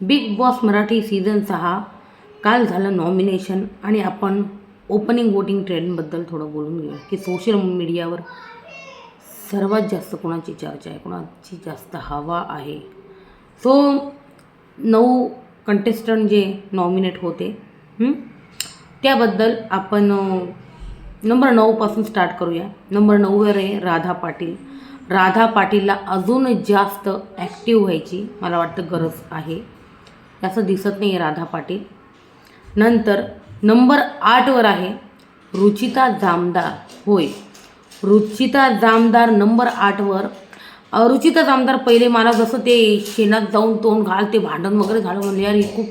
Big boss Marathi season सहा. काल झालं नॉमिनेशन आणि आपण ओपनिंग वोटिंग ट्रेंडबद्दल थोडं बोलून घेऊया. की सोशल मीडियावर सर्वात जास्त कोणाची चर्चा आहे कोणाची जास्त हवा आहे? सो नऊ कंटेस्टंट जे नॉमिनेट होते त्याबद्दल आपण नंबर नऊपासून स्टार्ट करूया. नंबर नऊवर आहे राधा पाटील. राधा पाटीलला अजून जास्त ॲक्टिव्ह व्हायची मला वाटतं गरज आहे. असं दिसत नाही आहे राधा पाटील. नंतर नंबर आठवर आहे रुचिता जामदार. होय रुचिता जामदार नंबर आठवर रुचिता जामदार पहिले मला जसं ते शेणात जाऊन तोंड घाल ते भांडण वगैरे घालून म्हणले यार ही खूप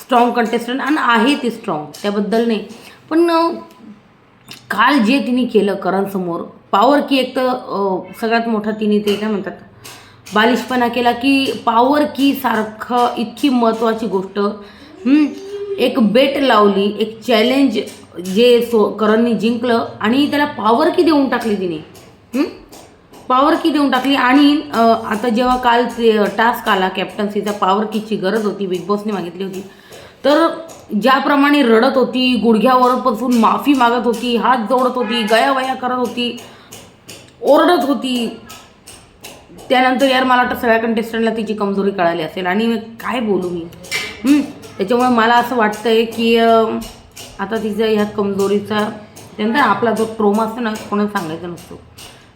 स्ट्रॉंग कंटेस्टंट आणि आहे ती स्ट्रॉंग त्याबद्दल नाही. पण काल जे तिने केलं करणसमोर पॉवर की एक तर सगळ्यात मोठा तिने ते काय म्हणतात? बालिशपणा केला की पावर की सारखं इतकी महत्त्वाची गोष्ट. एक बेट लावली एक चॅलेंज जे सो करणनी जिंकलं आणि त्याला पावर की देऊन टाकली तिने. पावर की देऊन टाकली आणि आता जेव्हा काल टास्क आला कॅप्टन्सीचा पावर कीची गरज होती बिग बॉसने मागितली होती. तर ज्याप्रमाणे रडत होती गुडघ्यावर बसून माफी मागत होती हात जोडत होती गयावया करत होती ओरडत होती त्यानंतर यार मला वाटतं सगळ्या कंटेस्टंटला तिची कमजोरी कळाली असेल. आणि मी काय बोलू मी? त्याच्यामुळे मला असं वाटतं आहे की आता तिच्या ह्या कमजोरीचा त्यानंतर आपला जो ट्रोमा असतो ना कोणाला सांगायचा नसतो.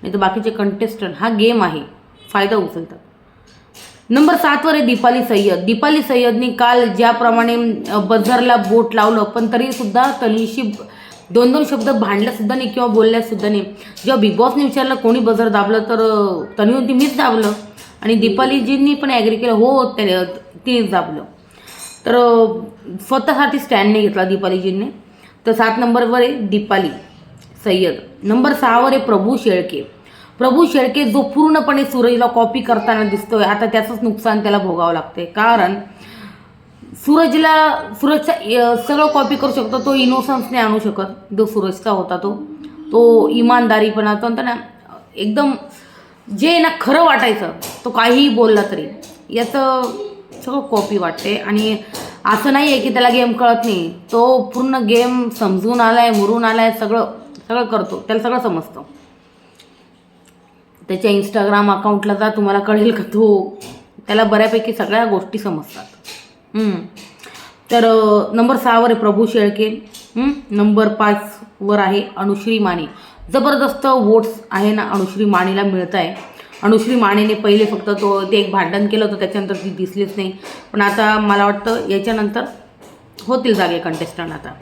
नाही तर बाकीचे कंटेस्टंट हा गेम आहे. फायदा उचलतात. नंबर सातवर आहे दीपाली सय्यद. दीपाली सय्यदनी काल ज्याप्रमाणे बझरला बोट लावलं पण तरीसुद्धा तनिशी दोन दोन शब्द भांडल्यासुद्धा नाही किंवा बोलल्यासुद्धा नाही. जेव्हा बिग बॉसने विचारलं कोणी बजर दाबलं तर अं, होती मीच दाबलं. आणि दीपालीजींनी पण ॲग्री केलं हो त्याने तेच दाबलं. तर स्वतःसाठी स्टँड नाही घेतला दीपालीजींनी. तर सात नंबरवर आहे दीपाली सय्यद. नंबर सहावर आहे प्रभू शेळके. प्रभू शेळके जो पूर्णपणे सूरजला कॉपी करताना दिसतोय आता त्याचंच नुकसान त्याला भोगावं लागते कारण सूरजला सूरजचा सगळं कॉपी करू शकतो तो इनोसन्स नाही आणू शकत. जो सूरजचा होता तो. तो इमानदारीपणा तो ना एकदम जे ना खरं वाटायचं तो काहीही बोलला तरी. याचं सगळं कॉपी वाटते. आणि असं नाही आहे की त्याला गेम कळत नाही. तो पूर्ण गेम समजून आला आहे मुरून आलाय सगळं सगळं करतो. त्याला सगळं समजतं. त्याच्या इंस्टाग्राम अकाउंटला जा तुम्हाला कळेल का तो? त्याला बऱ्यापैकी सगळ्या गोष्टी समजतात. तर नंबर सहावर आहे प्रभू शेळके. नंबर पाचवर आहे अनुश्री माने. जबरदस्त वोट्स आहे ना अनुश्री मानेला मिळत आहे अनुश्री मानेने पहिले फक्त तो ते एक भांडण केलं होतं त्याच्यानंतर ती दिसलीच नाही. पण आता मला वाटतं याच्यानंतर होतील जागे कंटेस्टंट आता.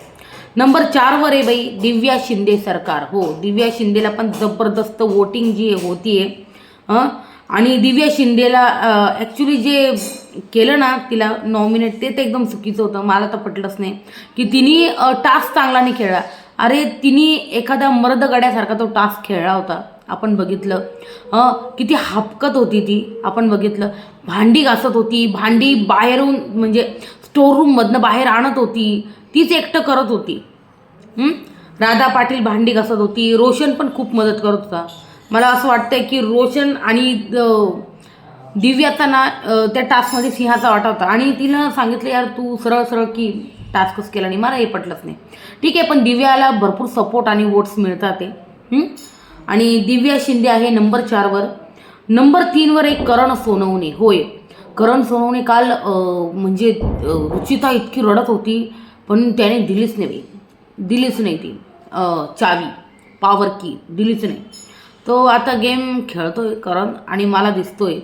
नंबर चारवर आहे बाई दिव्या शिंदे सरकार. हो दिव्या शिंदेला पण जबरदस्त वोटिंग जी होती आहे आणि दिव्या शिंदेला ॲक्च्युली जे केलं ना तिला नॉमिनेट ते तर एकदम चुकीचं होतं. मला तर पटलंच नाही. की तिने टास्क चांगला नाही खेळला. अरे तिने एखाद्या मर्दगड्यासारखा तो टास्क खेळला होता. आपण बघितलं. हं, किती हापकत होती ती. आपण बघितलं. भांडी घासत होती. भांडी बाहेरून म्हणजे स्टोररूममधनं बाहेर आणत होती. तीच एकटं करत होती. राधा पाटील भांडी घासत होती. रोशन पण खूप मदत करत होता. मला असं वाटतंय की रोशन आणि दिव्याचा ना त्या टास्कमध्ये सिंहाचा वाटा होता. आणि तिनं सांगितलं यार तू सरळ सरळ की टास्कच केला नाही. मला हे पटलंच नाही. ठीक आहे पण दिव्याला भरपूर सपोर्ट आणि वोट्स मिळतात ते आणि दिव्या शिंदे आहे नंबर चारवर नंबर तीनवर एक करण सोनवणे. होय. करण सोनवणे काल म्हणजे रुचिता इतकी रडत होती पण त्याने दिलीच नाही दिलीच नाही ती. चावी. पावर की दिलीच नाही. तो आता गेम खेळतोय करण आणि मला दिसतोय.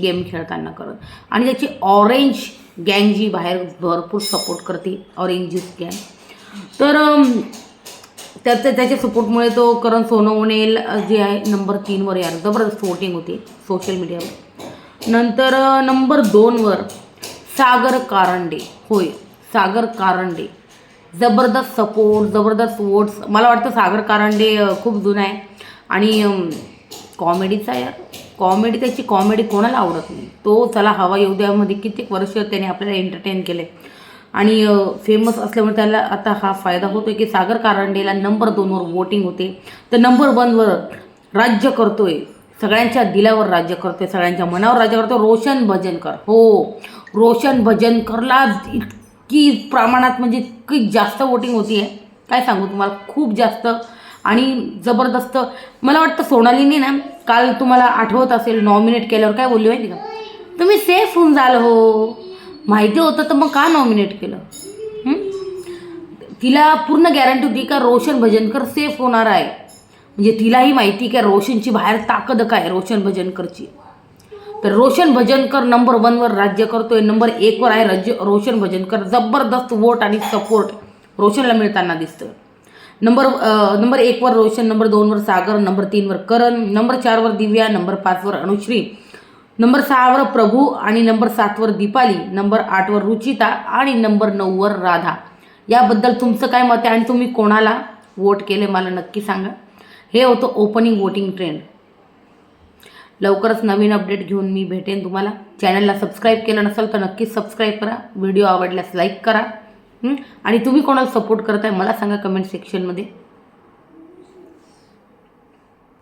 गेम खेळताना करण. आणि त्याची ऑरेंज गँग जी बाहेर भरपूर सपोर्ट करते ऑरेंजीस गँग तर त्याचं त्याच्या सपोर्टमुळे तो करण सोनवणेल जे आहे नंबर तीनवर यार जबरदस्त वोटिंग होती सोशल मीडियावर नंतर नंबर दोनवर सागर कारंडे. होय सागर कारंडे. जबरदस्त सपोर्ट जबरदस्त वोट्स मला वाटतं सागर कारंडे खूप जुना आहे. आणि कॉमेडीचा यार कॉमेडी त्याची कॉमेडी कोणाला आवडत नाही. तो चला हवा येऊ द्यामध्ये कित्येक वर्ष त्याने आपल्याला एंटरटेन केले आणि फेमस असल्यामुळे त्याला आता हा फायदा होतोय की सागर कारंडेला नंबर दोनवर वोटिंग होते. तर नंबर वनवर राज्य करतोय. सगळ्यांच्या दिलावर राज्य करतोय सगळ्यांच्या मनावर राज्य करतो रोशन भजनकर हो. रोशन भजनकरला इतकी प्रमाणात म्हणजे इतकी जास्त वोटिंग होती आहे काय सांगू तुम्हाला? खूप जास्त आणि जबरदस्त मला वाटतं सोनालीने ना काल तुम्हाला आठवत असेल नॉमिनेट केल्यावर काय बोलली माहिती का? तुम्ही सेफ होऊन जाल हो. माहिती होतं तर मग का नॉमिनेट केलं? तिला पूर्ण गॅरंटी होती का रोशन भजनकर सेफ होणार आहे. म्हणजे तिलाही माहिती की रोशनची बाहेर ताकद काय रोशन भजनकरची. तर रोशन भजनकर नंबर वनवर राज्य करतोय नंबर एकवर आहे राज्य रोशन भजनकर. जबरदस्त वोट आणि सपोर्ट रोशनला मिळताना दिसतं नंबर नंबर एकवर रोशन नंबर दोनवर सागर नंबर तीनवर करण नंबर चारवर दिव्या नंबर पाचवर अनुश्री नंबर सहावर प्रभू आणि नंबर सातवर दीपाली नंबर आठवर रुचिता आणि नंबर नऊवर राधा. याबद्दल तुमचं काय मत आहे आणि तुम्ही कोणाला वोट केले मला नक्की सांगा. हे होतं ओपनिंग वोटिंग ट्रेंड लवकरच नवीन अपडेट घेऊन मी भेटेन तुम्हाला. चॅनलला सबस्क्राईब केलं नसेल तर नक्कीच सबस्क्राईब करा. व्हिडिओ आवडल्यास लाईक करा. आणि तुम्ही कोणाला सपोर्ट करताय मला सांगा कमेंट सेक्शनमध्ये